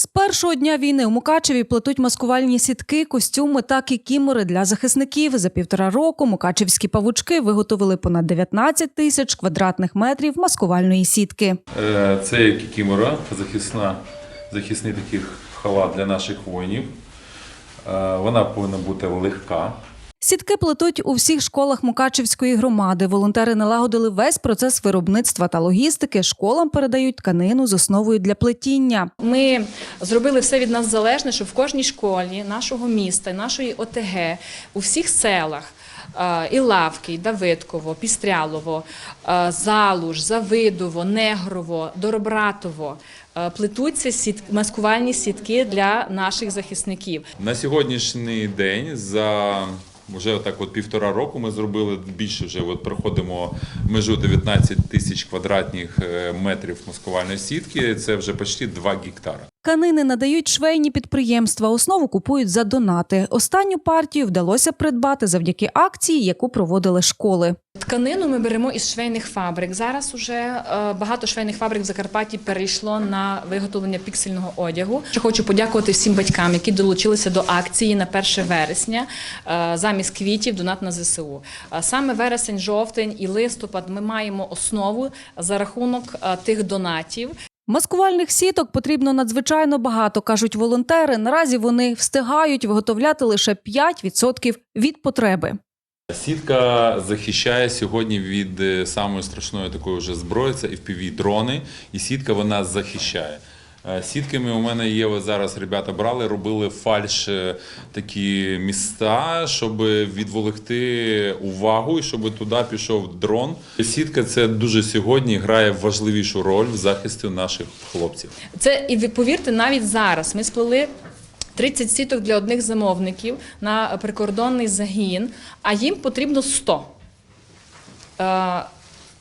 З першого дня війни у Мукачеві плетуть маскувальні сітки, костюми та кікімори для захисників. За півтора року мукачевські павучки виготовили понад 19 тисяч квадратних метрів маскувальної сітки. Е, Це кікімора, захисна, захисний такий халат для наших воїнів. Е, Вона повинна бути легка. Сітки плетуть у всіх школах Мукачевської громади. Волонтери налагодили весь процес виробництва та логістики. Школам передають тканину з основою для плетіння. Ми зробили все від нас залежне, щоб в кожній школі нашого міста, нашої ОТГ, у всіх селах. е, І Лавки, і Давидково, Пістрялово, е, Залуж, Завидово, Негрово, Доробратово е, плетуться сіт... маскувальні сітки для наших захисників. На сьогоднішній день за вже так от півтора року ми зробили більше вже от проходимо межу 19 тисяч квадратних е, метрів маскувальної сітки. Це вже почти 2 гектара. Тканини надають швейні підприємства. Основу купують за донати. Останню партію вдалося придбати завдяки акції, яку проводили школи. Тканину ми беремо із швейних фабрик. Зараз уже е, багато швейних фабрик в Закарпатті перейшло на виготовлення піксельного одягу. Хочу подякувати всім батькам, які долучилися до акції на 1 вересня е, замість квітів донат на ЗСУ. Е, Саме вересень, жовтень і листопад ми маємо основу за рахунок тих донатів. Маскувальних сіток потрібно надзвичайно багато, кажуть волонтери. Наразі вони встигають виготовляти лише 5% від потреби. Сітка захищає сьогодні від е, самої страшної такої вже зброї, це fpv дрони і сітка вона захищає. Е, Сітками у мене є зараз. Ребята брали, робили фальш е, такі міста, щоб відволікти увагу і щоб туди пішов дрон. Сітка це дуже сьогодні грає важливішу роль в захисті наших хлопців. Це і повірте, навіть зараз ми сплели 30 сіток для одних замовників на прикордонний загін, а їм потрібно 100.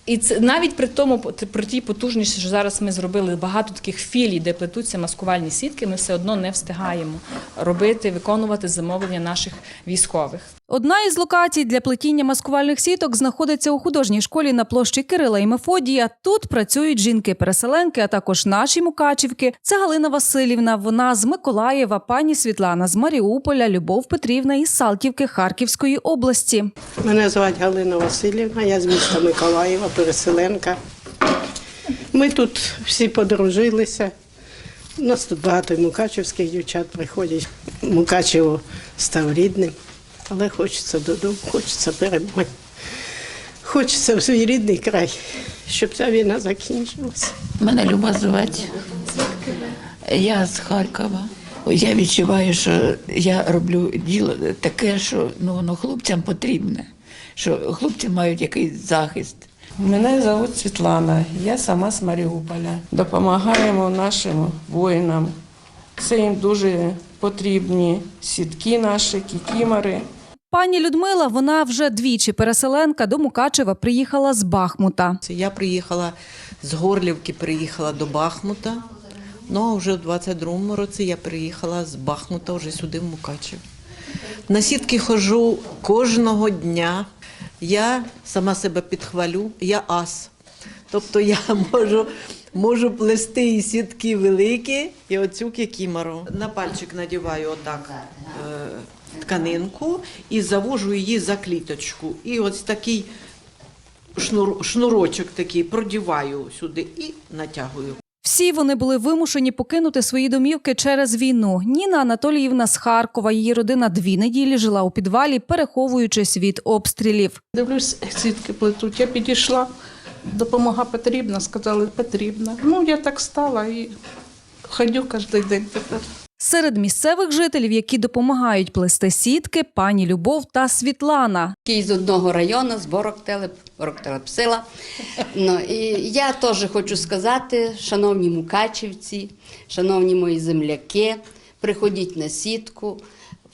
І це навіть при тому, при тій потужності, що зараз ми зробили багато таких філій, де плетуться маскувальні сітки, ми все одно не встигаємо робити, виконувати замовлення наших військових. Одна із локацій для плетіння маскувальних сіток знаходиться у художній школі на площі Кирила і Мефодія. Тут працюють жінки-переселенки, а також наші мукачівки. Це Галина Васильівна. Вона з Миколаєва, пані Світлана з Маріуполя, Любов Петрівна із Салтівки Харківської області. Мене звати Галина Васильівна, я з міста Миколаєва, переселенка. Ми тут всі подружилися. У нас тут багато мукачівських дівчат приходять. Мукачево став рідним, але хочеться додому, хочеться перемоги. Хочеться в свій рідний край, щоб ця війна закінчилася. Мене Люба звати. Я з Харкова. Я відчуваю, що я роблю діло таке, що ну, воно хлопцям потрібне, що хлопці мають якийсь захист. Мене звуть Світлана, я сама з Маріуполя. Допомагаємо нашим воїнам. Це їм дуже потрібні сітки наші, кікімори. Пані Людмила, вона вже двічі переселенка до Мукачева приїхала з Бахмута. Я приїхала з Горлівки, приїхала до Бахмута. Ну а вже в 22-му році я приїхала з Бахмута вже сюди в Мукачев. На сітки ходжу кожного дня. Я сама себе підхвалю, я ас. Тобто я можу, можу плести і сітки великі, і оцю кікімору. На пальчик надіваю отак тканинку і завожу її за кліточку. І ось такий шнур, шнурочок такий продіваю сюди і натягую. Всі вони були вимушені покинути свої домівки через війну. Ніна Анатоліївна з Харкова. Її родина дві неділі жила у підвалі, переховуючись від обстрілів. Дивлюсь, сітки плетуть. Я підійшла, допомога потрібна, сказали, потрібна. Ну, я так стала і ходю кожен день тепер. Серед місцевих жителів, які допомагають плести сітки, пані Любов та Світлана. Який з одного району, з Бороктелеп, Борок-Телепсила. Ну, і я теж хочу сказати, шановні мукачівці, шановні мої земляки, приходіть на сітку,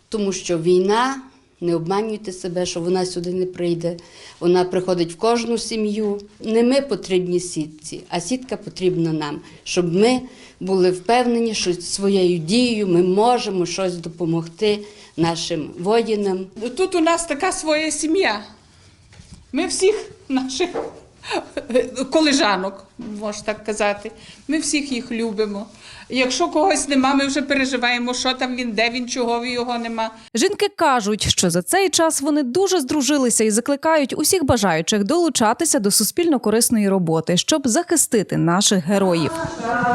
тому що війна, не обманюйте себе, що вона сюди не прийде. Вона приходить в кожну сім'ю. Не ми потрібні сітці, а сітка потрібна нам, щоб ми були впевнені, що своєю дією ми можемо щось допомогти нашим воїнам. Тут у нас така своя сім'я. Ми всіх наших колежанок, можна так казати. Ми всіх їх любимо. Якщо когось нема, ми вже переживаємо, що там він, де він, чого його нема. Жінки кажуть, що за цей час вони дуже здружилися і закликають усіх бажаючих долучатися до суспільно корисної роботи, щоб захистити наших героїв. Плетуть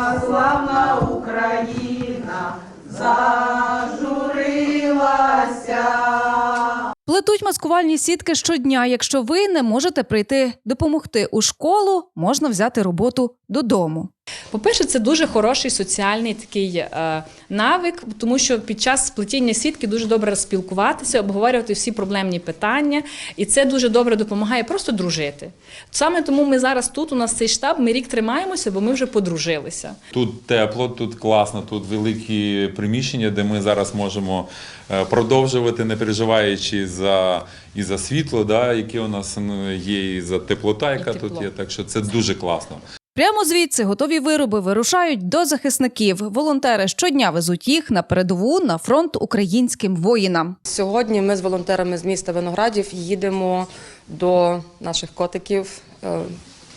маскувальні сітки щодня. Якщо ви не можете прийти допомогти у школу, можна взяти роботу додому. По-перше, це дуже хороший соціальний такий е, навик, тому що під час сплетіння сітки дуже добре спілкуватися, обговорювати всі проблемні питання, і це дуже добре допомагає просто дружити. Саме тому ми зараз тут, у нас цей штаб, ми рік тримаємося, бо ми вже подружилися. Тут тепло, тут класно, тут великі приміщення, де ми зараз можемо е, продовжувати, не переживаючи за і за світло, да, яке у нас є, і за теплота, яка тепло. тут є. Так що це дуже класно. Прямо звідси готові вироби вирушають до захисників. Волонтери щодня везуть їх на передову на фронт українським воїнам. Сьогодні ми з волонтерами з міста Виноградів їдемо до наших котиків е,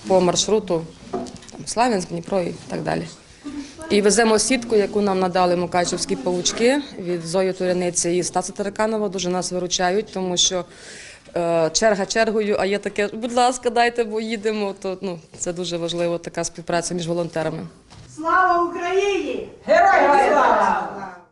по маршруту там, Славянськ, Дніпро і так далі. І веземо сітку, яку нам надали мукачівські павучки від Зої Туряниці і Стаса Тараканова. Дуже нас виручають, тому що черга чергою, а є таке, будь ласка, дайте, бо їдемо. То ну, це дуже важливо, така співпраця між волонтерами. Слава Україні! Героям слава!